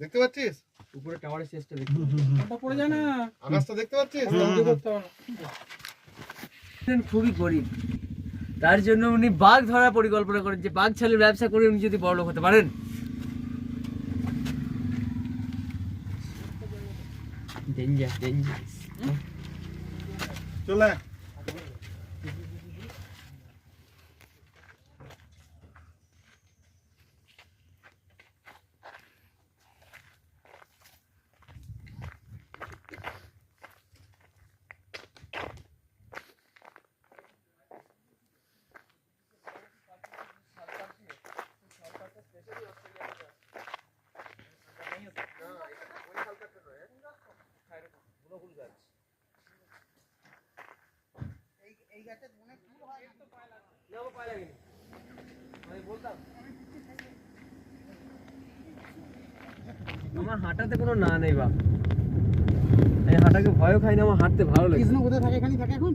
দেখতে পাচ্ছিস উপরে টাওয়ারের শেষটা ওটা পড়ে যায় না আকাশটা দেখতে পাচ্ছিস খুবই গরিব তার জন্য উনি বাঘ ধরার পরিকল্পনা করেন যে বাঘ ছালের ব্যবসা করে উনি যদি বড় হতে পারেন ডেঞ্জার ডেঞ্জার Tio আমার হাঁটাতে কোনো না নেই বাপ। আমি হাঁটাকে ভয়ও খাই না, আমার হাঁটতে ভালো লাগে। কৃষ্ণ কোথায় থাকে? এখানে থাকে এখন?